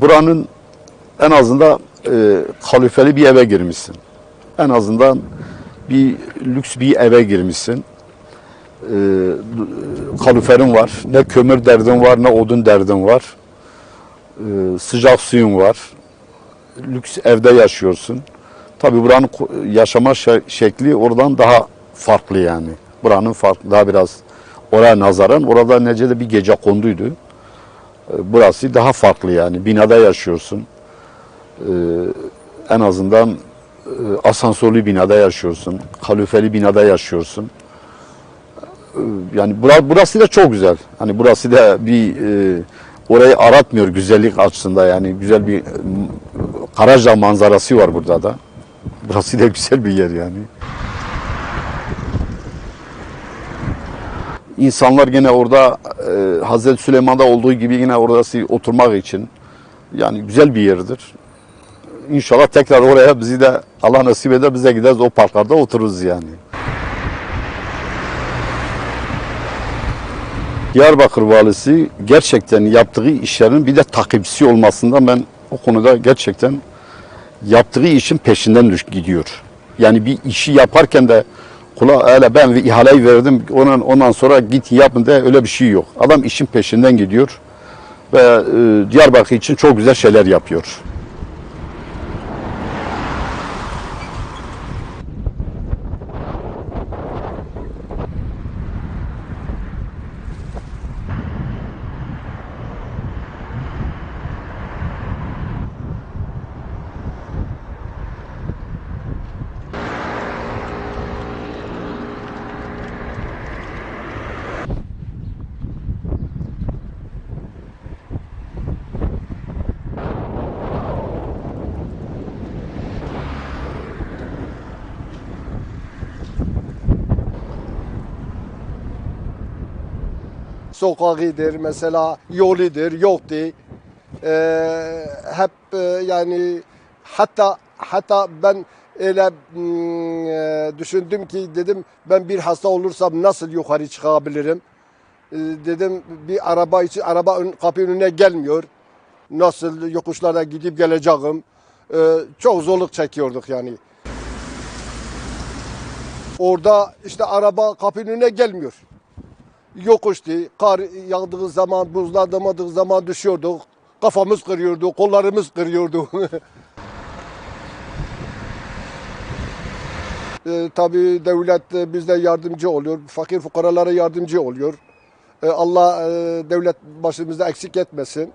buranın en azından e, kalifeli bir eve girmişsin. En azından bir lüks bir eve girmişsin. E, kaloriferin var. Ne kömür derdin var ne odun derdin var. E, sıcak suyun var. Lüks evde yaşıyorsun. Tabi buranın yaşama şe- şekli oradan daha farklı yani. Buranın farklı daha biraz oraya nazaran orada necede bir gece konduydu. E, Burası daha farklı yani. Binada yaşıyorsun. E, en azından e, asansörlü binada yaşıyorsun. Kalorifeli binada yaşıyorsun. E, Yani bura- burası da çok güzel. Hani burası da bir e, orayı aratmıyor güzellik açısından yani güzel bir Karaca manzarası var burada da. Burası da güzel bir yer yani. İnsanlar gene orada e, Hazreti Süleyman'da olduğu gibi yine orası oturmak için yani güzel bir yerdir. İnşallah tekrar oraya bizi de Allah nasip eder bize gideriz o parklarda otururuz yani. Diyarbakır valisi gerçekten yaptığı işlerin bir de takipçisi olmasından ben o konuda gerçekten yaptığı işin peşinden gidiyor. Yani bir işi yaparken de kula öyle ben ihaleyi verdim ondan, ondan sonra git yapın de öyle bir şey yok. Adam işin peşinden gidiyor ve e, Diyarbakır için çok güzel şeyler yapıyor. Sokağıdır mesela yoludur yoktu. Ee, hep e, yani hatta hatta ben öyle mm, e, düşündüm ki dedim ben bir hasta olursam nasıl yukarı çıkabilirim? Ee, dedim bir araba için araba ön, kapı önüne gelmiyor. Nasıl yokuşlarda gidip geleceğim? Ee, çok zorluk çekiyorduk yani. Orada işte araba kapının önüne gelmiyor yokuştu. Kar yağdığı zaman, buzlanmadığı zaman düşüyorduk. Kafamız kırıyordu, kollarımız kırıyordu. e, tabii devlet e, bize yardımcı oluyor. Fakir fukaralara yardımcı oluyor. E, Allah e, devlet başımızda eksik etmesin.